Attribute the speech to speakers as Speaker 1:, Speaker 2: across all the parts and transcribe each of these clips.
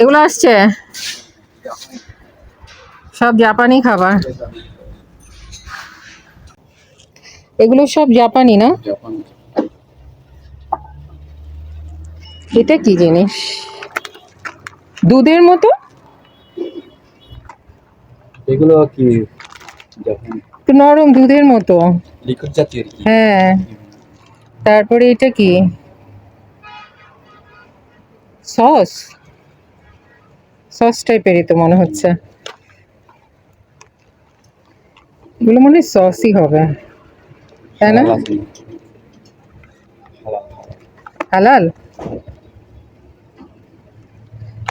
Speaker 1: এগুলো আসছে? সব জাপানি খাবার। এগুলো সব জাপানি না? এটা কি জিনিস? দুধের মতো?
Speaker 2: এগুলো কি যখন
Speaker 1: নরম দুধের মতো।
Speaker 2: লিকুইড জাতীয়
Speaker 1: হ্যাঁ। তারপরে এটা কি? সস? সস টাইপেরই তো মনে হচ্ছে। এগুলো মনে সসই হবে। তাই না?
Speaker 2: হালাল?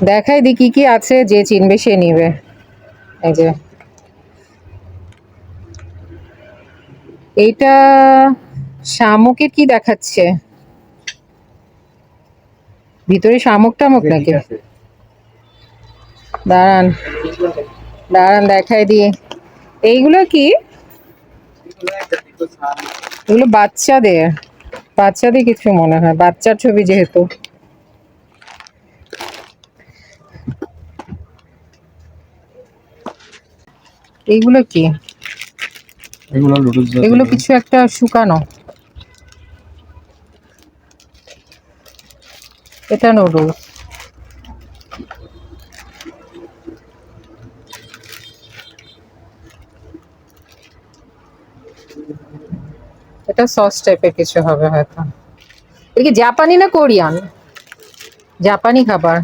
Speaker 1: দেখাই দি কি কি আছে যে চিনবে সে নিবে। এই যে। এইটা শামুকের কি দেখাচ্ছে? ভিতরে শামুক টামুক নাকি? দাঁড়ান দাঁড়ান দেখাই দিয়ে। এইগুলো কি? এগুলো বাচ্চাদের। বাচ্চাদের কিছু মনে হয় বাচ্চার ছবি যেহেতু। এইগুলো কি?
Speaker 2: এগুলো লুডুস
Speaker 1: এগুলো কিছু একটা শুকানো। এটা নুডলস এটা সস টাইপের কিছু হবে হয়তো। এটা জাপানি না কোরিয়ান? জাপানি খাবার।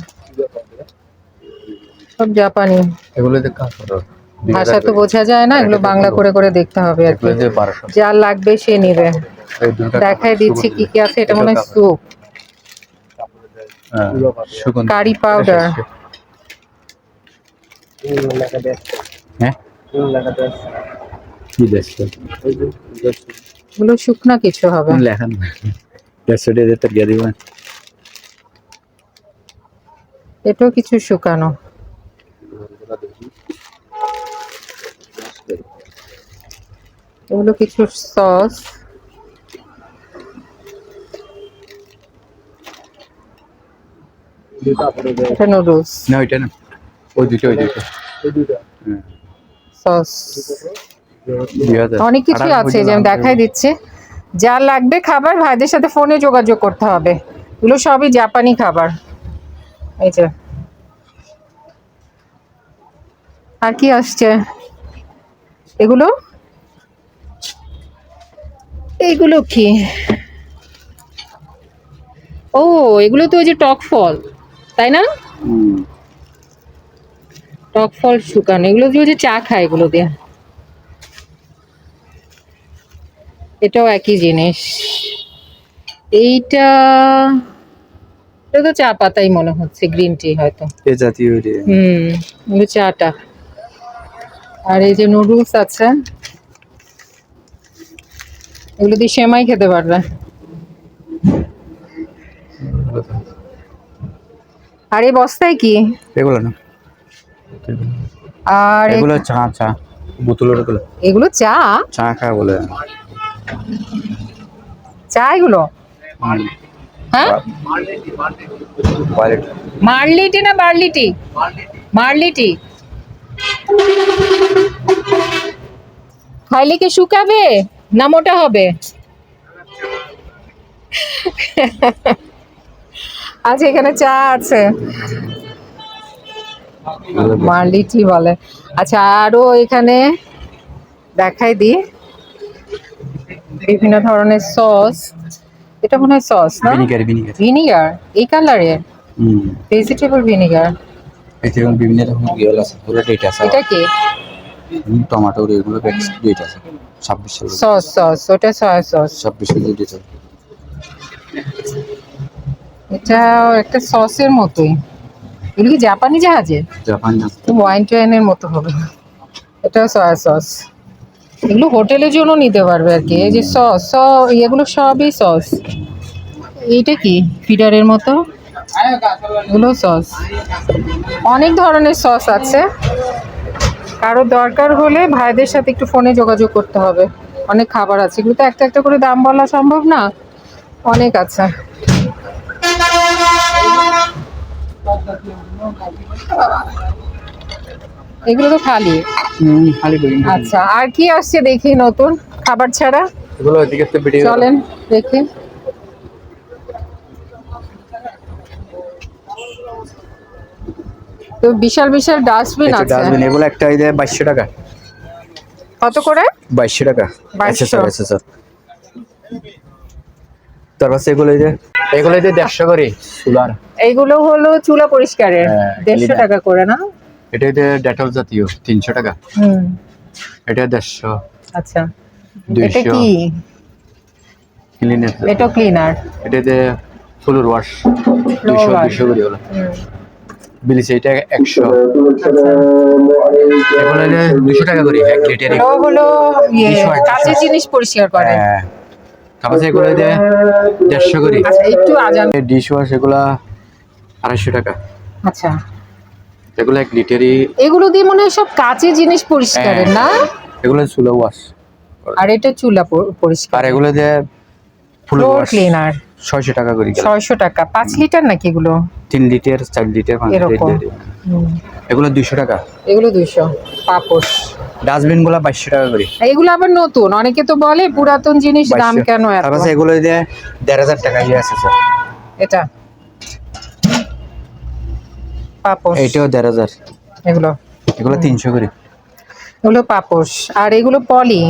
Speaker 1: সব জাপানি।
Speaker 2: এগুলো করো
Speaker 1: ভাষা তো বোঝা যায় না এগুলো বাংলা করে করে দেখতে হবে আর যা লাগবে সে নিবে। দেখাই দিচ্ছি কি কি আছে এটা মনে হয় স্যুপ
Speaker 2: হ্যাঁ,
Speaker 1: কারি পাউডার
Speaker 2: হ্যাঁ? কি
Speaker 1: এগুলো শুকনা কিছু হবে। এটাও কিছু শুকানো। এগুলো কিছু সস। এটা নুডলস।
Speaker 2: না ওইটা না। ওই দুটো ওই দুটো।
Speaker 1: সস। অনেক কিছু আছে যে আমি দেখাই দিচ্ছি। যা লাগবে খাবার ভাইদের সাথে ফোনে যোগাযোগ করতে হবে। এগুলো সবই জাপানি খাবার। এই যে। আর কি আসছে? এগুলো? এগুলো কি? ও এগুলো তো ওই যে টক ফল তাই না? টক ফল শুকানো এগুলো দিয়ে যে চা খায় এগুলো দিয়ে। এটাও একই জিনিস। এইটা এটা তো চা পাতাই মনে হচ্ছে গ্রিন টি হয়তো।
Speaker 2: এ জাতীয়
Speaker 1: হুম এগুলো চাটা। আর এই যে নুডলস আছে এগুলো দিয়ে সেমাই খেতে পারবে। আর এই বস্তায় কি?
Speaker 2: এগুলো না।
Speaker 1: আর
Speaker 2: এগুলো চা চা। বোতলের এগুলো?
Speaker 1: এগুলো চা?
Speaker 2: চা খায় বলে।
Speaker 1: চা এগুলো? হ্যাঁ?
Speaker 2: কোয়ালিটি
Speaker 1: মার্লি না বার্লি টি মার্লি টি খাইলে কি শুকাবে? না মোটা হবে। আচ্ছা এখানে চা আছে। মার্লি টি বলে। আচ্ছা আরও এখানে দেখাই দি বিভিন্ন ধরনের সস। এটা মনে হয় সস না?
Speaker 2: Vinegar vinegar.
Speaker 1: ভিনিগার? এই কালারের
Speaker 2: হুম।
Speaker 1: ভেজিটেবল ভিনিগার
Speaker 2: এতে বিভিন্ন রকম আছে পুরো ডেট আছে।
Speaker 1: এটা কি?
Speaker 2: টমেটো এগুলো ডেট আছে। ছাব্বিশ
Speaker 1: সস সস ওটা সয়া সস।
Speaker 2: ছাব্বিশ কেজি ডেট
Speaker 1: এটা একটা সসের মতোই। এগুলো কি জাপানি জাহাজে।
Speaker 2: জাপান
Speaker 1: ওয়াইন মতো হবে। এটা সয়া সস। এগুলো হোটেলের জন্য নিতে পারবে আর কি। এই যে সস স এগুলো সবই সস। এইটা কি? ফিডারের মতো? এগুলো সস। অনেক ধরনের সস আছে। কারও দরকার হলে ভাইদের সাথে একটু ফোনে যোগাযোগ করতে হবে। অনেক খাবার আছে। এগুলো তো একটা একটা করে দাম বলা সম্ভব না? অনেক আছে। এগুলো তো খালি? আচ্ছা আর কি আসছে দেখি নতুন? খাবার ছাড়া?
Speaker 2: এগুলো ওইদিকে তো ভিডিও
Speaker 1: চলেন দেখি। তো বিশাল বিশাল ডাস্টবিন আছে।
Speaker 2: ডাস্টবিন এগুলো একটা এই যে বাইশশো টাকা।
Speaker 1: কত করে?
Speaker 2: বাইশশো টাকা। আচ্ছা স্যার আচ্ছা স্যার তারপর এগুলো এই যে এগুলো এই যে দেড়শো করে সোলার
Speaker 1: এইগুলো হলো চুলা পরিষ্কারের।
Speaker 2: হ্যাঁ,
Speaker 1: দেড়শো
Speaker 2: cleaner।
Speaker 1: টাকা করে না?
Speaker 2: এটা এই যে ডেটল জাতীয় তিনশো টাকা।
Speaker 1: হুম।
Speaker 2: এটা দেড়শো।
Speaker 1: আচ্ছা। এটা কি?
Speaker 2: ক্লিনের
Speaker 1: এটা ক্লিনার
Speaker 2: এটা যে ফুলুর ওয়াশ দুইশো
Speaker 1: wash।
Speaker 2: দুইশো করে ওগুলো। বিলিছে এটা একশো। এগুলো এই টাকা করে এক লিটার
Speaker 1: হলো ইয়ে কাঁচের জিনিস পরিষ্কার করে।
Speaker 2: হ্যাঁ। তারপর এগুলো এই যে দেড়শো করে।
Speaker 1: আচ্ছা একটু আজান।
Speaker 2: ডিশ ওয়াশ এগুলা আড়াইশো টাকা।
Speaker 1: আচ্ছা।
Speaker 2: এগুলো এক লিটারই।
Speaker 1: এগুলো দিয়ে মনে হয় সব কাঁচের জিনিস পরিষ্কারের না?
Speaker 2: এগুলো সুলো ওয়াশ
Speaker 1: আর এটা চুলা পরিষ্কার
Speaker 2: আর এগুলো যে ফুল
Speaker 1: ফ্লোর ক্লিনার
Speaker 2: ছয়শো টাকা করে গেল।
Speaker 1: ছয়শো টাকা। পাঁচ লিটার নাকি এগুলো?
Speaker 2: তিন লিটার চার লিটার পাঁচ লিটার এগুলো দুইশো টাকা।
Speaker 1: এগুলো দুইশো। পাপোশ।
Speaker 2: ডাস্টবিনগুলা বাইশশো টাকা করে।
Speaker 1: এগুলো আবার নতুন। অনেকে তো বলে পুরাতন জিনিস দাম কেন এত?
Speaker 2: তারপর এগুলো যে দেড় হাজার টাকা ইয়ে আছে স্যার।
Speaker 1: এটা? পাপোশ।
Speaker 2: দেড় হাজার।
Speaker 1: এগুলো?
Speaker 2: এগুলো তিনশো করে।
Speaker 1: এগুলো পাপোশ। আর এগুলো পলি?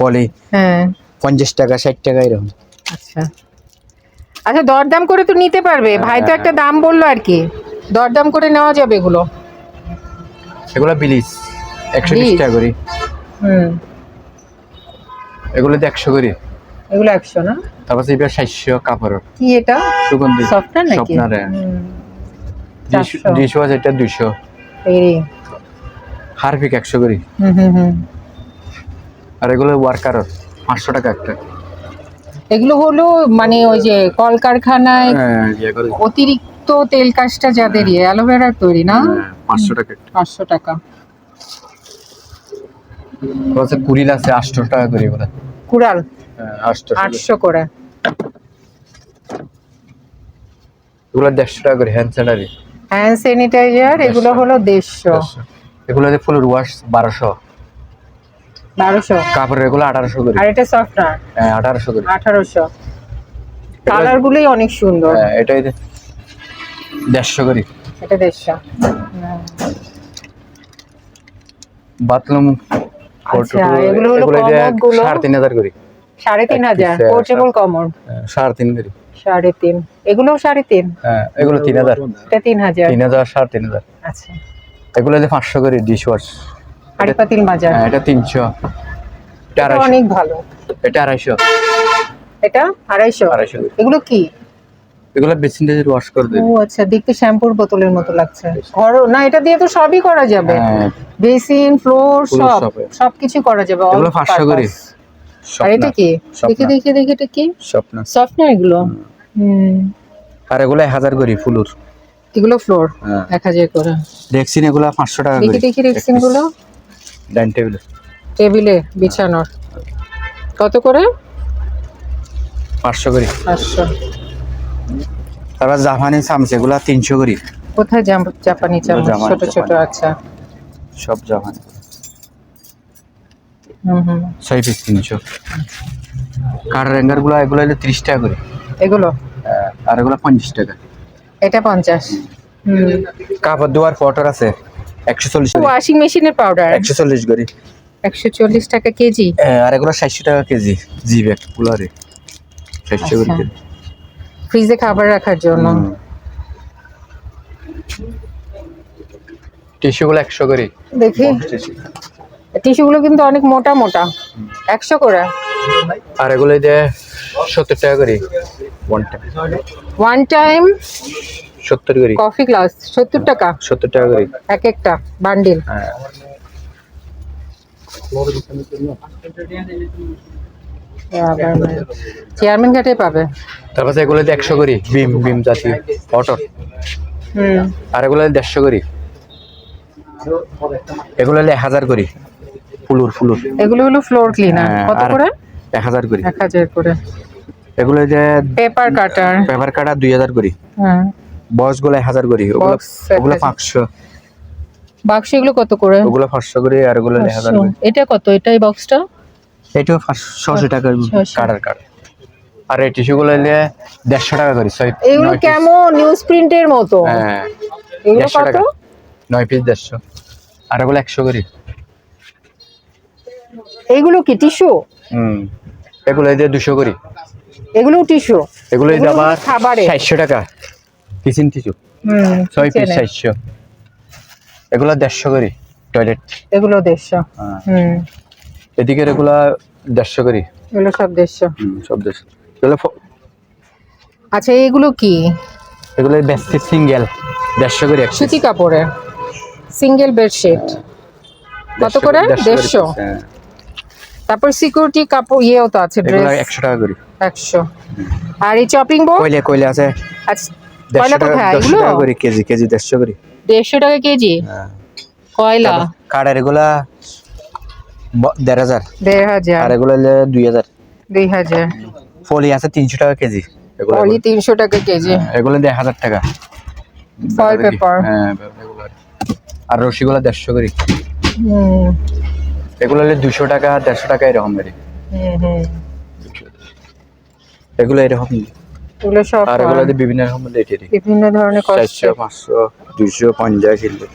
Speaker 2: পলি।
Speaker 1: হ্যাঁ।
Speaker 2: পঞ্চাশ টাকা ষাট টাকা এরকম।
Speaker 1: আচ্ছা। আচ্ছা দরদাম করে তো নিতে পারবে। ভাই তো একটা দাম বলল আর কি। দরদাম করে নেওয়া যাবে এগুলো।
Speaker 2: এগুলো বিলিস। একশো বিশ টাকা করে।
Speaker 1: হুম।
Speaker 2: এগুলো তো একশো করে।
Speaker 1: এগুলো একশো না?
Speaker 2: তারপর এবার সাতশো কাপড়।
Speaker 1: কি এটা?
Speaker 2: সুগন্ধি।
Speaker 1: সফটওয়্যার নাকি? চারশো।
Speaker 2: ডিশ ওয়াশ এটা দুইশো।
Speaker 1: এই।
Speaker 2: হারপিক একশো করে।
Speaker 1: হুম হুম হুম।
Speaker 2: আর এগুলো ওয়ার্কার পাঁচশো টাকা একটা।
Speaker 1: এগুলো হলো মানে ওই যে কলকারখানায়
Speaker 2: হ্যাঁ, ইয়ে করে।
Speaker 1: অতিরিক্ত তেল কাজটা যাদের ইয়ে অ্যালোভেরার তৈরি না?
Speaker 2: হ্যাঁ, পাঁচশো টাকা
Speaker 1: পাঁচশো টাকা।
Speaker 2: আছে কুড়িল আছে আটশো টাকা করে এগুলো।
Speaker 1: কুড়াল?
Speaker 2: হ্যাঁ, আটশো
Speaker 1: আটশো করে।
Speaker 2: এগুলো দেড়শো টাকা করে হ্যান্ড স্যালারি
Speaker 1: হ্যান্ড স্যানিটাইজার এগুলো হলো দেড়শো।
Speaker 2: এগুলো যে ফুলের ওয়াশ বারোশো।
Speaker 1: বারোশো।
Speaker 2: কাপড়ের এগুলো আঠারোশো করে।
Speaker 1: আর এটা সফটওয়্যার
Speaker 2: হ্যাঁ আঠারোশো করে।
Speaker 1: আঠারোশো। কালার গুলোই অনেক সুন্দর।
Speaker 2: হ্যাঁ এটাই দেড়শো করে।
Speaker 1: এটা দেড়শো।
Speaker 2: বাথরুম
Speaker 1: আচ্ছা, এগুলো হলো
Speaker 2: সাড়ে তিন হাজার করে।
Speaker 1: সাড়ে তিন হাজার পোর্টেবল কমর
Speaker 2: সাড়ে তিন করে।
Speaker 1: সাড়ে তিন। এগুলোও সাড়ে তিন?
Speaker 2: হ্যাঁ এগুলো তিন হাজার।
Speaker 1: এটা তিন হাজার।
Speaker 2: তিন হাজার সাড়ে তিন হাজার।
Speaker 1: আচ্ছা।
Speaker 2: এগুলো যে পাঁচশো করে ডিশ ওয়াশ
Speaker 1: হাড়ি পাতিল
Speaker 2: হ্যাঁ এটা তিনশো। এটা
Speaker 1: এটা অনেক ভালো।
Speaker 2: এটা আড়াইশো।
Speaker 1: এটা আড়াইশো?
Speaker 2: আড়াইশো। করে।
Speaker 1: এগুলো কি?
Speaker 2: এগুলো বেসিনটেজের ওয়াশ করে
Speaker 1: ও আচ্ছা দেখতে শ্যাম্পুর বোতলের মতো লাগছে। ঘর না এটা দিয়ে তো সবই করা যাবে।
Speaker 2: হ্যাঁ।
Speaker 1: বেসিন ফ্লোর সব। সবকিছু করা যাবে।
Speaker 2: এগুলো 500 করে।
Speaker 1: আর এটা কি? দেখি দেখি দেখি এটা কি?
Speaker 2: স্বপ্ন।
Speaker 1: সফট না এগুলো? হুম।
Speaker 2: আর এগুলো এক হাজার করে ফুলুর।
Speaker 1: এগুলো ফ্লোর
Speaker 2: হ্যাঁ।
Speaker 1: এক হাজার করে।
Speaker 2: রেক্সিন এগুলো পাঁচশো টাকা
Speaker 1: দেখি দেখি রেক্সিনগুলো।
Speaker 2: Dining table.
Speaker 1: টেবিলে বিছানোর। কত করে?
Speaker 2: পাঁচশো করে।
Speaker 1: পাঁচশো।
Speaker 2: তারপর জাপানি চামচ এগুলো তিনশো করে।
Speaker 1: কোথায় জাপানি চামচ? ছোট ছোট আচ্ছা।
Speaker 2: সব জাপানি।
Speaker 1: হুম হুম।
Speaker 2: ছয় পিস তিনশো। কার র্যাঙ্গারগুলো এগুলো হলো ত্রিশ টাকা করে।
Speaker 1: এগুলো?
Speaker 2: আহ, আর এগুলো পঞ্চাশ টাকা।
Speaker 1: এটা পঞ্চাশ।
Speaker 2: কাপড় ধোয়ার পটর আছে। একশো চল্লিশ
Speaker 1: ওয়াশিং মেশিনের পাউডার
Speaker 2: একশো চল্লিশ করে
Speaker 1: একশো চল্লিশ টাকা কেজি?
Speaker 2: আহ, আর এগুলো ষাটশো টাকা কেজি জি ব্যাগ কুলারে। ষাটশো করে
Speaker 1: আচ্ছা। ফ্রিজে খাবার রাখার জন্য।
Speaker 2: টিস্যুগুলো একশো করে
Speaker 1: দেখি।
Speaker 2: টিস্যু।
Speaker 1: টিস্যুগুলো কিন্তু অনেক মোটা মোটা। একশো করে।
Speaker 2: আর এগুলো যে সত্তর টাকা করে। ওয়ান টাইম
Speaker 1: ওয়ান টাইম
Speaker 2: সত্তর করে।
Speaker 1: কফি গ্লাস সত্তর টাকা?
Speaker 2: সত্তর টাকা করে।
Speaker 1: এক একটা বান্ডিল।
Speaker 2: হ্যাঁ।
Speaker 1: চেয়ারম্যান ঘাটে পাবে।
Speaker 2: তারপর এগুলো একশো করি বিম বিম জাতীয় অটো
Speaker 1: হুম।
Speaker 2: আর এগুলো দেড়শো করি। এগুলো হলে হাজার করি। ফুলুর ফুলুর।
Speaker 1: এগুলো হলো ফ্লোর ক্লিনার
Speaker 2: হ্যাঁ,
Speaker 1: কত করে?
Speaker 2: এক হাজার করি।
Speaker 1: এক হাজার করে।
Speaker 2: এগুলো যে
Speaker 1: পেপার কাটার
Speaker 2: পেপার কাটা দুই হাজার করি।
Speaker 1: হ্যাঁ
Speaker 2: বক্সগুলো হাজার করি ওগুলো ওগুলো পাঁচশো।
Speaker 1: বাক্স এগুলো কত করে?
Speaker 2: ওগুলো পাঁচশো করে আর ওগুলো হাজার করে।
Speaker 1: এটা কত? এটা এই বক্সটা?
Speaker 2: এটাও পাঁচশো ছশো টাকা। কাটার কাট আর এই টিস্যু গুলো হলে দেড়শো টাকা করি
Speaker 1: এগুলো কেমন? নিউজ প্রিন্টের মতো।
Speaker 2: হ্যাঁ
Speaker 1: এগুলো কত?
Speaker 2: নয় পিস দেড়শো। আর ওগুলো একশো করি।
Speaker 1: এগুলো কি টিস্যু?
Speaker 2: হুম এগুলো এই যে দুশো করি।
Speaker 1: এগুলো টিস্যু?
Speaker 2: এগুলো আবার
Speaker 1: খাবারে।
Speaker 2: টাকা। কিচেন টিস্যু ছয় পিস। ষাটশো এগুলো দেড়শো করি টয়লেট
Speaker 1: এগুলো দেড়শো।
Speaker 2: হ্যাঁ।
Speaker 1: হুম।
Speaker 2: এদিকে এগুলা দেড়শো করি।
Speaker 1: এগুলো সব দেড়শো।
Speaker 2: সব দেড়শো। এগুলো
Speaker 1: আচ্ছা এগুলো কি?
Speaker 2: এগুলো বেশি সিঙ্গেল দেড়শো করি এক
Speaker 1: সুতি কাপড়ের সিঙ্গেল বেডশিট কত করে? দেড়শো। তারপর সিকিউরিটি কাপড় ইয়েও তো আছে ড্রেস
Speaker 2: একশো টাকা করি।
Speaker 1: একশো। আর এই চপিং বোর্ড
Speaker 2: কইলে কইলে আছে?
Speaker 1: আচ্ছা কয়লা কোথায় এগুলো
Speaker 2: টাকা করি কেজি কেজি দেড়শো করি।
Speaker 1: দেড়শো টাকা কেজি?
Speaker 2: হ্যাঁ।
Speaker 1: কয়লা?
Speaker 2: কার্ডের এগুলা ব- দেড় হাজার।
Speaker 1: দেড় হাজার।
Speaker 2: আর এগুলো হলে দুই হাজার।
Speaker 1: দুই হাজার।
Speaker 2: ফলি আছে তিনশো টাকা কেজি। এগুলো
Speaker 1: পলি তিনশো টাকা কেজি।
Speaker 2: হ্যাঁ, এগুলো দিয়ে এক হাজার টাকা।
Speaker 1: Foil
Speaker 2: দেখি।
Speaker 1: paper।
Speaker 2: হ্যাঁ আর- রসিগুলো দেড়শো করি।
Speaker 1: হুম।
Speaker 2: এগুলো হলে দুশো টাকা দেড়শো টাকা এরকম করি।
Speaker 1: হুম হুম।
Speaker 2: এগুলো এরকম।
Speaker 1: এগুলো সব
Speaker 2: আর এগুলো দিয়ে বিভিন্ন রকম
Speaker 1: বিভিন্ন ধরনের
Speaker 2: চারশো পাঁচশো দুশো পঞ্চাশ এগুলো।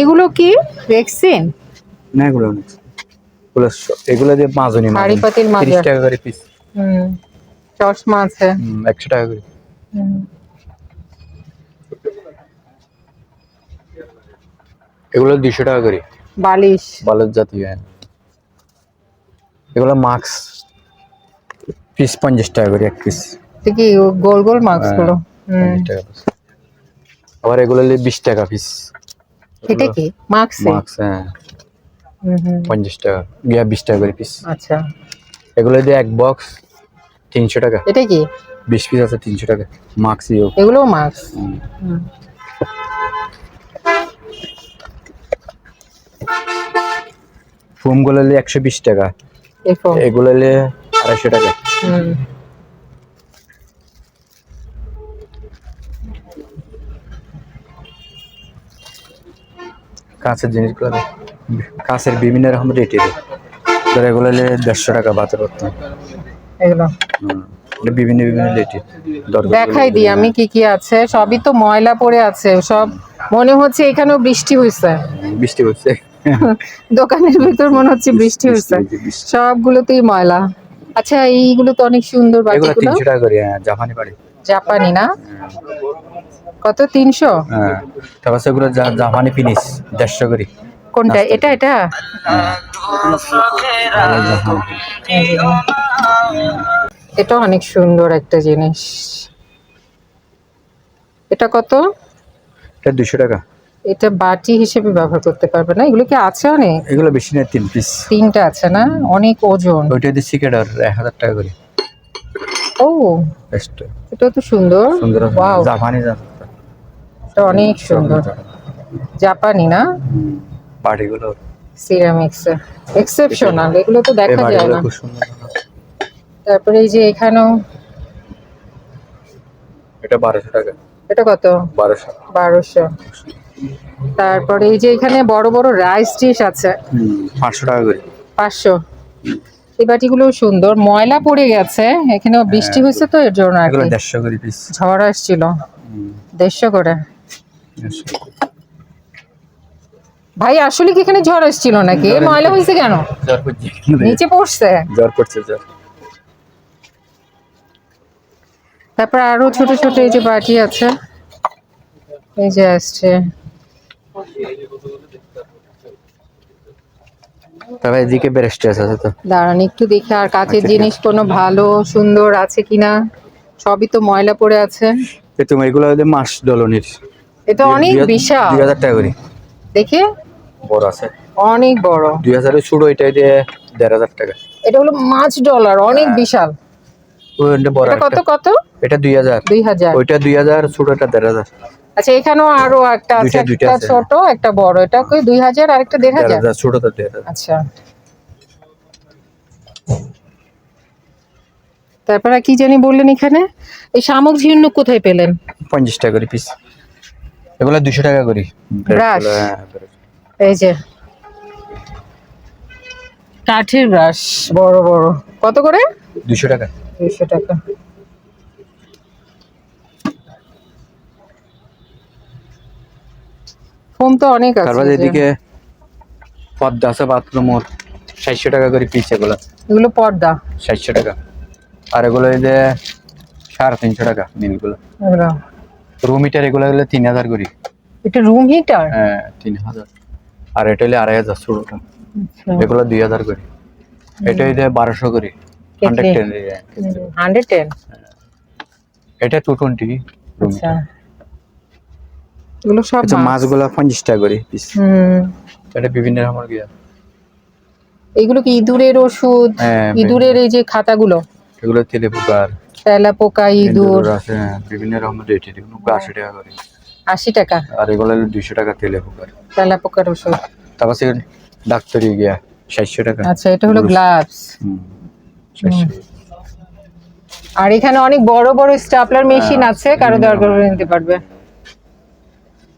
Speaker 1: এগুলো কি? ভ্যাকসিন
Speaker 2: না এগুলো এগুলো এগুলো দিয়ে মাজনি
Speaker 1: হাঁড়ি পাতিল মাজা।
Speaker 2: টাকা করে পিস
Speaker 1: হুম চশমা আছে।
Speaker 2: একশো টাকা করে।
Speaker 1: হুম।
Speaker 2: এগুলো দুশো টাকা করে।
Speaker 1: বালিশ।
Speaker 2: বালুর জাতীয়। এগুলো মাস্ক। পিস পঞ্চাশ টাকা করে এক পিস।
Speaker 1: কি গোল গোল
Speaker 2: মাস্কগুলো? টাকা piece। আবার এগুলো হলে বিশ টাকা পিস।
Speaker 1: এটা কি? মাস্ক
Speaker 2: মাস্ক হ্যাঁ। পঞ্চাশ টাকা গিয়া বিশ টাকা করে পিস।
Speaker 1: আচ্ছা।
Speaker 2: এগুলো দিয়ে এক বক্স তিনশো টাকা।
Speaker 1: এটা কি?
Speaker 2: বিশ পিস আছে তিনশো টাকা মাস্ক ইও
Speaker 1: এগুলো মাস্ক
Speaker 2: ফোমগুলো একশো বিশ টাকা। এগুলো আড়াইশো টাকা। কাঁচের জিনিসগুলো। কাঁচের বিভিন্ন রকম ধর এগুলো দেড়শো টাকা করতাম
Speaker 1: এগুলো।
Speaker 2: বিভিন্ন বিভিন্ন রেটের
Speaker 1: দেখাই দিই আমি কি কি আছে। সবই তো ময়লা পড়ে আছে। সব মনে হচ্ছে এখানেও বৃষ্টি হয়েছে
Speaker 2: বৃষ্টি হচ্ছে
Speaker 1: দোকানের ভিতর মনে হচ্ছে বৃষ্টি হয়েছে, সবগুলোতেই ময়লা। আচ্ছা এইগুলো তো অনেক সুন্দর
Speaker 2: এগুলো টাকা করে হ্যাঁ, জাপানি বাড়ি
Speaker 1: জাপানি না? কত তিনশো?
Speaker 2: হ্যাঁ তারপর সেগুলো জাপানি ফিনিশ দেড়শো করে।
Speaker 1: কোনটা এটা এটা? এটা অনেক সুন্দর একটা জিনিস। এটা কত?
Speaker 2: এটা দুশো টাকা।
Speaker 1: এটা বাটি হিসেবে ব্যবহার করতে পারবে না। এগুলো কি আছে অনেক?
Speaker 2: এগুলো বেশি না তিন পিস
Speaker 1: তিনটা আছে না? অনেক ওজন।
Speaker 2: ওইটা দিয়ে সিকেটার এক হাজার টাকা করে।
Speaker 1: ও এটা তো সুন্দর।
Speaker 2: সুন্দর জাপানি
Speaker 1: এটা অনেক সুন্দর। জাপানি না?
Speaker 2: বাড়িগুলো
Speaker 1: সিরামিক্স এক্সেপশনাল। এগুলো তো দেখা যায় না।
Speaker 2: খুব সুন্দর।
Speaker 1: তারপরে এই যে এখানেও
Speaker 2: এটা বারোশো টাকা।
Speaker 1: এটা কত?
Speaker 2: বারোশো।
Speaker 1: বারোশো। তারপরে এই যে এখানে বড় বড় রাইস ডিশ আছে।
Speaker 2: পাঁচশো টাকা করে।
Speaker 1: পাঁচশো। এই বাটিগুলো সুন্দর ময়লা পড়ে গেছে এখানে বৃষ্টি হয়েছে তো এর জন্য আর
Speaker 2: দেড়শো করে পিস
Speaker 1: ঝড় আসছিল দেড়শো করে। ভাই আসলে কি এখানে ঝড় আসছিল নাকি? ময়লা হয়েছে কেন? নিচে পড়ছে?
Speaker 2: জ্বর পড়ছে জ্বর।
Speaker 1: তারপর আরও ছোট ছোট এই যে বাটি আছে এই যে আসছে।
Speaker 2: তবে এদিকে ব্রেস্টেস আছে তো।
Speaker 1: দাঁড়ান একটু দেখি আর কাচের জিনিস কোনো ভালো সুন্দর আছে কিনা? সবই তো ময়লা পড়ে আছে।
Speaker 2: এ এগুলো মাস ডলনির
Speaker 1: এটা অনেক বিশাল।
Speaker 2: দুই হাজার টাকা করে।
Speaker 1: দেখে।
Speaker 2: বড় আছে।
Speaker 1: অনেক বড়।
Speaker 2: দুই হাজারের ছোট এটা দিয়ে দেড় হাজার টাকা।
Speaker 1: এটা হলো মাছ ডলার অনেক বিশাল।
Speaker 2: ওইটা বড়
Speaker 1: কত কত?
Speaker 2: এটা দুই হাজার।
Speaker 1: দুই হাজার।
Speaker 2: ওইটা দুই হাজার ছোট দেড় হাজার।
Speaker 1: আচ্ছা এখানেও আরও একটা আছে একটা ছোট একটা বড়। এটা কই দুই হাজার আর একটা দেড়
Speaker 2: দেড়
Speaker 1: হাজার
Speaker 2: হাজার ছোটটা দেড় হাজার।
Speaker 1: আচ্ছা। তারপর কি জানি বললেন এখানে? এই শামুক ঝিনুক কোথায় পেলেন?
Speaker 2: পঞ্চাশ টাকা করে পিস এগুলা দুশো টাকা করে? হ্যাঁ,
Speaker 1: এই যে। কাঠের ব্রাশ বড় বড়। কত করে?
Speaker 2: দুশো টাকা।
Speaker 1: দুইশো টাকা। ফোন তো অনেক আছে
Speaker 2: তারপর এদিকে পদ্মা আছে বাথরুম ওর। ষাটশো টাকা করে পিস এগুলো।
Speaker 1: এগুলো পর্দা।
Speaker 2: ষাটশো টাকা। আর এগুলো এই যে সাড়ে তিনশো টাকা নীলগুলো। রুম হিটার এগুলো হলে তিন হাজার করি।
Speaker 1: এটা রুম হিটার
Speaker 2: হ্যাঁ তিন হাজার। আর এটা হলে আড়াই হাজার ছোটটা এগুলো দুই হাজার করি। এটা এই যে বারোশো করি। হান্ড্রেড টেন
Speaker 1: হান্ড্রেড টেন
Speaker 2: এটা টু টোয়েন্টি
Speaker 1: আচ্ছা। এগুলো সব
Speaker 2: আচ্ছা
Speaker 1: মাছ।
Speaker 2: মাছগুলো পঞ্চাশ টাকা করি পিস
Speaker 1: হুম।
Speaker 2: এটা বিভিন্ন রকমের গিয়া
Speaker 1: এগুলো কি ইঁদুরের ওষুধ?
Speaker 2: হ্যাঁ,
Speaker 1: ইঁদুরের এই যে খাতাগুলো?
Speaker 2: এগুলো তেলে পোকার।
Speaker 1: তেলা পোকা ইঁদুর।
Speaker 2: আছে হ্যাঁ, বিভিন্ন রকমের রেট এগুলো আশি টাকা করে।
Speaker 1: আশি টাকা?
Speaker 2: আর এগুলো হলো দুইশো টাকা তেলে পোকার।
Speaker 1: তেলা পোকার ওষুধ।
Speaker 2: তারপর সে ডাক্তারি গিয়া ষাটশো টাকা।
Speaker 1: আচ্ছা এটা হলো গ্লাভস
Speaker 2: হুম,
Speaker 1: আর এখানে অনেক বড় বড় স্টাপলার মেশিন
Speaker 2: হ্যাঁ,
Speaker 1: আছে কারও দরকার হলে নিতে পারবে।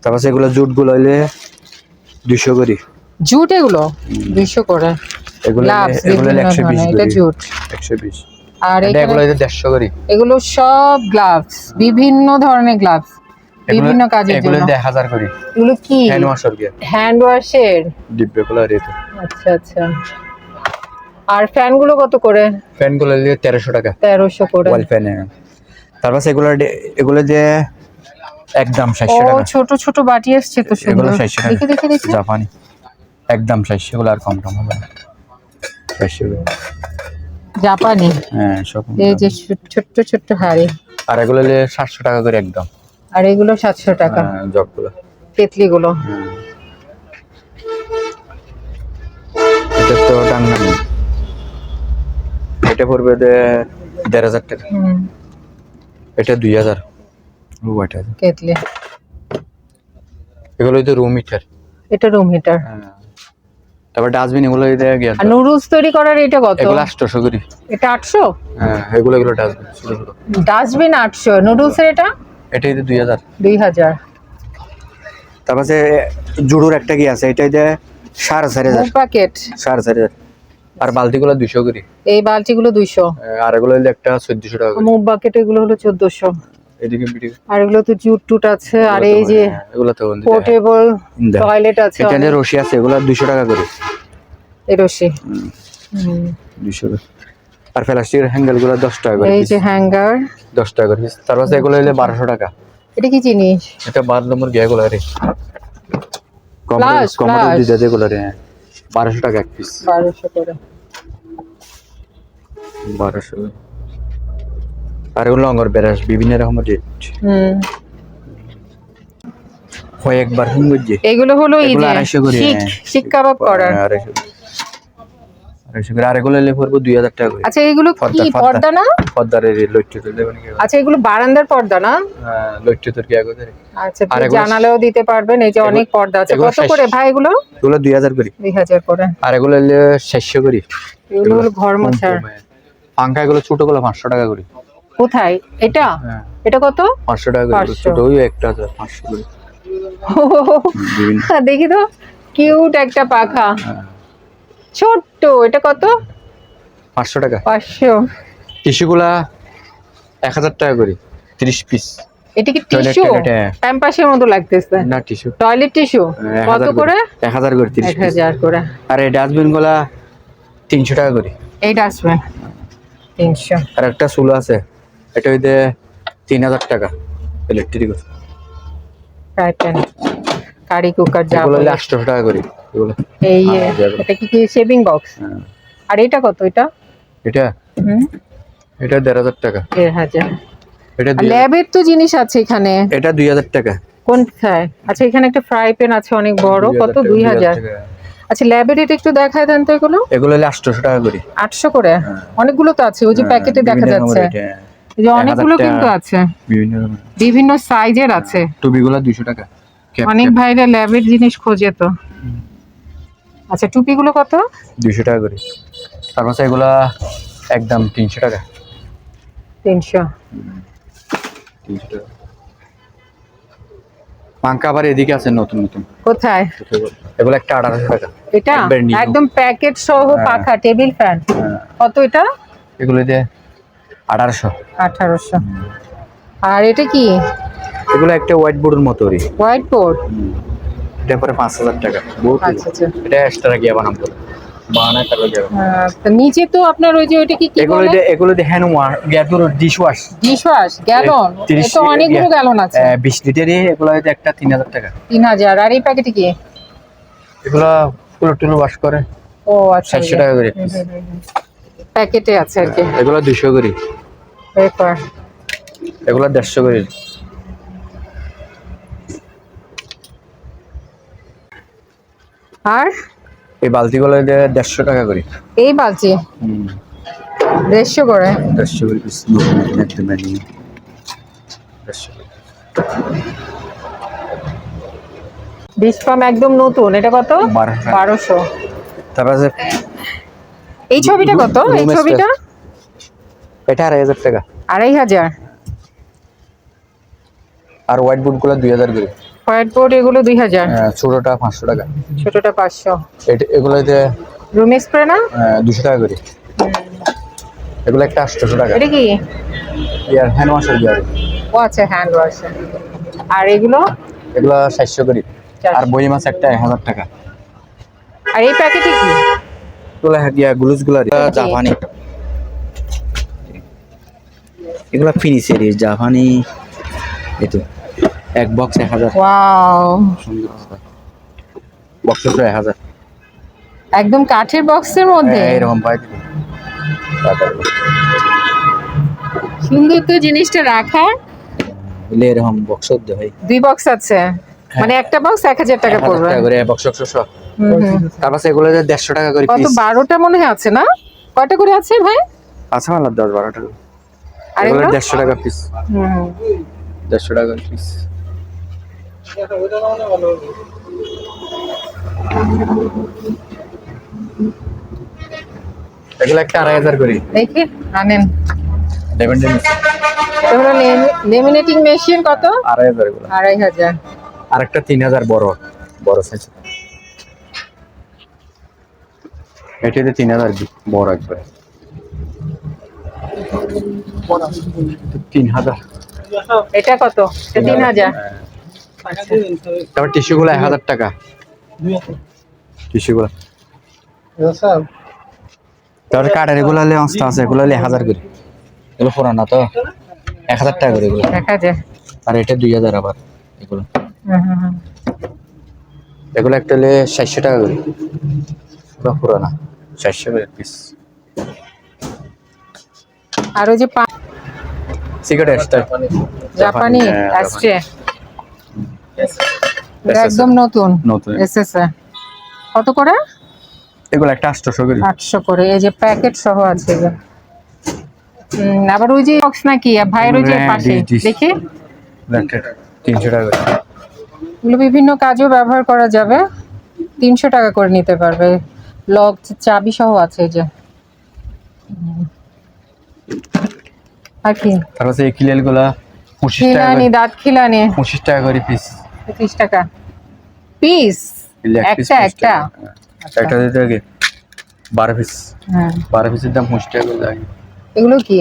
Speaker 2: তারপর সেগুলো জুটগুলো হইলে দুইশো করি।
Speaker 1: জুট এগুলো? দুইশো করে।
Speaker 2: এগুলো এগুলো একশো বিশ
Speaker 1: এটা জুট।
Speaker 2: একশো বিশ।
Speaker 1: আর
Speaker 2: এগুলো দেড়শো করি।
Speaker 1: এগুলো সব গ্লাভস বিভিন্ন ধরনের গ্লাভস বিভিন্ন কাজের জন্য।
Speaker 2: করি।
Speaker 1: এগুলো কি?
Speaker 2: হ্যান্ড ওয়াশার গিয়া
Speaker 1: হ্যান্ড ওয়াশের
Speaker 2: ডিব্বে গুলো রেট
Speaker 1: আচ্ছা আচ্ছা। আর ফ্যানগুলো কত করে?
Speaker 2: ফ্যানগুলো টাকা।
Speaker 1: করে।
Speaker 2: ওয়াল ফ্যান তারপর এগুলো দিয়ে একদম
Speaker 1: ও
Speaker 2: সাতশো টাকা।
Speaker 1: ছোট ছোট বাটি আসছে তো
Speaker 2: এগুলো
Speaker 1: সুন্দর।
Speaker 2: সাতশো টাকা।
Speaker 1: দেখে দেখে দেখে।
Speaker 2: জাপানি। একদম সাতশো এগুলো আর কম টম হবে না। সাতশো
Speaker 1: জাপানি?
Speaker 2: হ্যাঁ সব
Speaker 1: এই যে ছো- ছোট্ট ছোট্ট হাড়ি।
Speaker 2: আর এগুলো হলে সাতশো টাকা করে একদম।
Speaker 1: আর এগুলো সাতশো টাকা।
Speaker 2: হ্যাঁ, জগগুলো।
Speaker 1: তেতলি গুলো
Speaker 2: হ্যাঁ। এটা তো নেই। এটা পড়বে দেড় হাজার টাকা। এটা দুই হাজার। এগুলো তো রুম হিটার
Speaker 1: এটা রুম হিটার
Speaker 2: তারপর ডাস্টবিন এগুলো দিয়ে গিয়ে
Speaker 1: আর নুডলস তৈরি করার এটা কত?
Speaker 2: এগুলো আটশোশো করি।
Speaker 1: এটা আটশো?
Speaker 2: হ্যাঁ এগুলো এগুলো ডাস্টবিন ছোটো ছোটো।
Speaker 1: ডাস্টবিন আটশো। নুডলসের এটা?
Speaker 2: এটা হাজার।
Speaker 1: দুই হাজার।
Speaker 2: তারপর যে জুডোর একটা কি আছে এটা যে সাড়ে চারি হাজার
Speaker 1: প্যাকেট
Speaker 2: সাড়ে চারি হাজার আর বালতিগুলো দুশো করি।
Speaker 1: এই বালতিগুলো দুইশো।
Speaker 2: আর এগুলো হলে একটা চোদ্দশো টাকা করে।
Speaker 1: মুখ বাকেট এগুলো হলো চোদ্দশো।
Speaker 2: এদিকে
Speaker 1: আর এগুলো তো জুট টুট আছে আর এই যে
Speaker 2: এগুলো তো
Speaker 1: পোর্টেবল টয়লেট আছে
Speaker 2: এটা যে রশি আছে এগুলো দুশো টাকা করে।
Speaker 1: এই রশি। হুম।
Speaker 2: দুশো আর প্লাস্টিকের হ্যাঙ্গেলগুলো দশ টাকা করে
Speaker 1: এই যে হ্যাঙ্গার।
Speaker 2: দশ টাকা করে piece। তারপর এগুলো হলে বারোশো টাকা।
Speaker 1: এটা কি জিনিস?
Speaker 2: এটা বার নম্বর গিয়ে গুলো রে। কমোডো দিতে এগুলো রে। বারোশো টাকা এক পিস
Speaker 1: বারোশো করে।
Speaker 2: বারোশো। আর লঙ্গর বেরাস বিভিন্ন রকমের রেট।
Speaker 1: হুম।
Speaker 2: হয় বুঝছি
Speaker 1: এগুলো হলো এই যে
Speaker 2: আড়াইশো করে,
Speaker 1: শিক
Speaker 2: হ্যাঁ।
Speaker 1: কাবাব করার।
Speaker 2: আড়াইশো আড়াইশো আর এগুলো এলে পড়ব দুই হাজার টাকা করে।
Speaker 1: আচ্ছা এগুলো কি?
Speaker 2: পর্দা।
Speaker 1: পর্দা। না?
Speaker 2: পদ্মার লইট্টু তুলে দেবেন
Speaker 1: আচ্ছা এগুলো বারান্দার পর্দা না?
Speaker 2: লইট্টু তোর কি আগে
Speaker 1: আচ্ছা জানালেও দিতে পারবেন এই যে অনেক পর্দা আছে। কত করে ভাই এগুলো?
Speaker 2: এগুলো দুই হাজার করি।
Speaker 1: দুই হাজার করে।
Speaker 2: আর এগুলো এলে ষাটশো করি।
Speaker 1: এগুলো ঘর মোছার।
Speaker 2: পাঙ্খা এগুলো ছোটগুলো পাঁচশো টাকা করি।
Speaker 1: কোথায়? এটা?
Speaker 2: হ্যাঁ।
Speaker 1: এটা কত?
Speaker 2: পাঁচশো টাকা করে ছোট ওই একটা আছে পাঁচশো করে।
Speaker 1: দেখি তো। কিউট একটা পাখা।
Speaker 2: হ্যাঁ,
Speaker 1: ছোট্ট। এটা কত?
Speaker 2: পাঁচশো টাকা।
Speaker 1: পাঁচশো।
Speaker 2: টিস্যুগুলা এক হাজার টাকা করি তিরিশ পিস
Speaker 1: এটা কি টিস্যু। প্যাম্পাসের মতো লাগতেছে।
Speaker 2: না টিস্যু।
Speaker 1: Toilet tissue? কত করে।
Speaker 2: এক হাজার করে তিরিশ
Speaker 1: এক
Speaker 2: পিস
Speaker 1: হাজার করে।
Speaker 2: আর এই ডাস্টবিনগুলা তিনশো টাকা করি।
Speaker 1: এইটা আসবে তিনশো।
Speaker 2: আর একটা চুলো আছে। এটা হইতে তিন হাজার টাকা ইলেকট্রিক
Speaker 1: কারি কুকার যা বলে।
Speaker 2: আটশোশো টাকা করি এগুলো।
Speaker 1: এই
Speaker 2: হ্যাঁ,
Speaker 1: এটা কি কি শেভিং বক্স
Speaker 2: হ্যাঁ।
Speaker 1: আর এটা কত এটা?
Speaker 2: এটা?
Speaker 1: হুম।
Speaker 2: এটা দেড় হাজার টাকা।
Speaker 1: দেড় হাজার।
Speaker 2: এটা
Speaker 1: ল্যাবের তো জিনিস আছে এখানে।
Speaker 2: এটা দুই হাজার টাকা।
Speaker 1: কোন ফ্রাই? আচ্ছা এখানে একটা ফ্রাই প্যান আছে অনেক বড়। কত?
Speaker 2: টাকা,
Speaker 1: দুই হাজার।
Speaker 2: টাকা।
Speaker 1: আচ্ছা ল্যাবের এটা একটু দেখায় দেন তো এগুলো।
Speaker 2: এগুলো হলে আটশোশো টাকা করি।
Speaker 1: আটশো করে? অনেকগুলো তো আছে ওই যে
Speaker 2: হ্যাঁ,
Speaker 1: প্যাকেটে দেখা যাচ্ছে।
Speaker 2: হ্যাঁ।
Speaker 1: যে অনেকগুলো কিন্তু আছে।
Speaker 2: বিভিন্ন
Speaker 1: বিভিন্ন সাইজের আছে।
Speaker 2: টুপিগুলো দুশো টাকা।
Speaker 1: অনেক ভাইরা ল্যাবের জিনিস খোঁজে তো। আচ্ছা টুপিগুলো কত?
Speaker 2: দুশো টাকা করে। তারপর এগুলা একদম তিনশো টাকা।
Speaker 1: তিনশো।
Speaker 2: তিনশো টাকা। পাঙ্কা আবার এদিকে আছে নতুন নতুন।
Speaker 1: কোথায়?
Speaker 2: এগুলো একটা আঠারোশো টাকা।
Speaker 1: এটা? একদম প্যাকেট সহ
Speaker 2: হ্যাঁ।
Speaker 1: পাখা টেবিল ফ্যান
Speaker 2: হ্যাঁ,
Speaker 1: কত এটা?
Speaker 2: এগুলো দিয়ে আঠারোশো।
Speaker 1: আঠারোশো। আর এটা কি?
Speaker 2: এগুলো একটা হোয়াইট বোর্ডের মতোই
Speaker 1: হোয়াইট বোর্ড
Speaker 2: এটা পরে পাঁচ হাজার টাকা। বহুত
Speaker 1: আচ্ছা আচ্ছা।
Speaker 2: এটা এক্সট্রা গিয়ে বানাবো।
Speaker 1: তো নিচে তো আপনার ওই যে ওইটা কি কি
Speaker 2: এগুলো দিয়ে এগুলো দিয়ে hand wash গ্যাদুর dish wash
Speaker 1: dish wash gallon তো অনেকগুলো। গ্যালন আছে।
Speaker 2: বিশ লিটারই এগুলো হয়তো একটা তিন হাজার টাকা।
Speaker 1: তিন হাজার। আর এই প্যাকেটে কি?
Speaker 2: এগুলো ফুলো টুলো ওয়াশ করে।
Speaker 1: ও আচ্ছা।
Speaker 2: সাতশো টাকা করে
Speaker 1: প্যাকেটে আছে আর কি।
Speaker 2: এগুলো দুশো করে।
Speaker 1: পেপার
Speaker 2: এগুলো দেড়শো করে।
Speaker 1: আর?
Speaker 2: এই বালতিগুলো দিয়ে দেড়শো টাকা করে।
Speaker 1: এই বালতি? দেড়শো করে?
Speaker 2: দেড়শো করে পিস একদম দেড়শো করে।
Speaker 1: ডিশ পাম একদম নতুন। এটা কত?
Speaker 2: বারোশো। তারপর
Speaker 1: এই ছবিটা কত? এই ছবিটা?
Speaker 2: এটা আড়াই হাজার টাকা।
Speaker 1: আড়াই হাজার।
Speaker 2: আর হোয়াইট বোর্ডগুলো দুই হাজার করে।
Speaker 1: হোয়াইট বোর্ড এগুলো দুই হাজার।
Speaker 2: আহ, ছোটটা পাঁচশো টাকা।
Speaker 1: ছোটটা পাঁচশো।
Speaker 2: এটা এগুলোতে
Speaker 1: রুম স্প্রে না?
Speaker 2: দুশো টাকা করে। এগুলো একটা আটশোশো টাকা।
Speaker 1: এটা কি?
Speaker 2: ইয়ার হ্যান্ড ওয়াশের গিয়ার
Speaker 1: ও আচ্ছা হ্যান্ড ওয়াশ আর এগুলো?
Speaker 2: এগুলো সাতশো করে। আর। বই মাছ একটা এক হাজার টাকা।
Speaker 1: আর এই প্যাকেটে কি?
Speaker 2: গুলো জাপানি। এগুলো ফিনিশের জাপানি। এই তো এক বক্স এক হাজার। বক্স এক হাজার।
Speaker 1: একদম কাঠের বক্সের মধ্যে?
Speaker 2: হ্যাঁ, এরকম পাই।
Speaker 1: সুন্দর তো জিনিসটা
Speaker 2: এলে এরকম বক্স
Speaker 1: দুই বক্স আছে। মানে একটা বক্স এক হাজার টাকা পড়বে।
Speaker 2: করে বক্স। তারপর এগুলো দেড়শো টাকা করে
Speaker 1: কত
Speaker 2: পিস
Speaker 1: বারোটা মনে হয় আছে না? কয়টা করে আছে ভাই?
Speaker 2: আছে মানে দশ বারো টাকা
Speaker 1: আর
Speaker 2: এগুলো দেড়শো টাকা পিস। দেড়শো টাকা পিস এগুলো একটা আড়াই হাজার করে।
Speaker 1: দেখি আনেন। লেমিনেটিং মেশিন কত?
Speaker 2: আড়াই হাজার
Speaker 1: আড়াই হাজার।
Speaker 2: আর একটা তিন হাজার বড়। বড় সাইজ এটাতে তিন হাজার বড় একবারে। তিন হাজার।
Speaker 1: এটা কত? তিন হাজার।
Speaker 2: তারপর টিস্যু গুলো এক হাজার টাকা। টিস্যু গুলো তারপরে কাঠের এগুলো হলে অস্ত আছে এগুলো হলে এক হাজার করে। এগুলো পুরানা তো। এক হাজার টাকা করে এগুলো। আর এটা দুই হাজার আবার এগুলো। এগুলো একটা হলে চারশো টাকা করে। পুরানা। চারশো পিস
Speaker 1: আর ওই যে
Speaker 2: সিগারেট এক্সট্রা
Speaker 1: জাপানি। এটা একদম নতুন।
Speaker 2: নতুন।
Speaker 1: এসএসএ কত করে?
Speaker 2: এগুলো একটা আটশোশো করে।
Speaker 1: আটশো করে। এই যে প্যাকেট সহ আছে যে। আবার ওই যে বক্স নাকি? ভাইয়ের ওই যে
Speaker 2: হ্যাঁ,
Speaker 1: পাশে। দেখি।
Speaker 2: এগুলো একটা তিনশো টাকা
Speaker 1: এগুলো বিভিন্ন কাজেও ব্যবহার করা যাবে। তিনশো টাকা করে নিতে পারবে। লক চাবি সহ আছে এই যে। হুম। আর কি?
Speaker 2: তারপর এই কিলেলগুলা পঁচিশ টাকা
Speaker 1: খিলানি দাঁত খিলানি
Speaker 2: পঁচিশ টাকা করে পিস
Speaker 1: পঁচিশ টাকা। পিস একটা একটা?
Speaker 2: একটা দিতে আগে বারো পিস
Speaker 1: হ্যাঁ।
Speaker 2: বারো পিসের দাম পঁচিশ টাকা করে লাগে।
Speaker 1: এগুলো কি?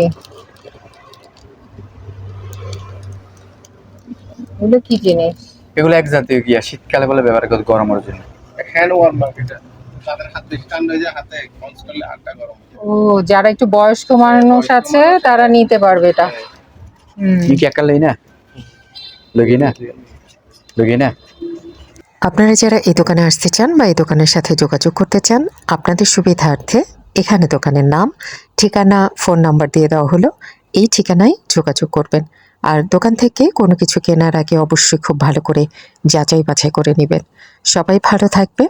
Speaker 1: এগুলো কি জিনিস?
Speaker 2: এগুলো এক জাতীয় কি? শীতকালে বলে ব্যবহার করে গরমের জন্য।
Speaker 3: হ্যান্ড ওয়ার্মার এটা। তাদের হাত ঠান্ডা হয়ে যায় হাতে পাঞ্চ করলে হাতটা গরম
Speaker 1: ও যারা একটু বয়স্ক মানুষ আছে তারা নিতে পারবে এটা। হুম।
Speaker 2: কি কি একা লই না? লগি না? লগি না?
Speaker 4: আপনারা যারা এই দোকানে আসতে চান বা এই দোকানের সাথে যোগাযোগ করতে চান আপনাদের সুবিধার্থে এখানে দোকানের নাম ঠিকানা ফোন নাম্বার দিয়ে দেওয়া হলো। এই ঠিকানায় যোগাযোগ করবেন। আর দোকান থেকে কোনো কিছু কেনার আগে অবশ্যই খুব ভালো করে যাচাই বাছাই করে নেবেন। সবাই ভালো থাকবেন।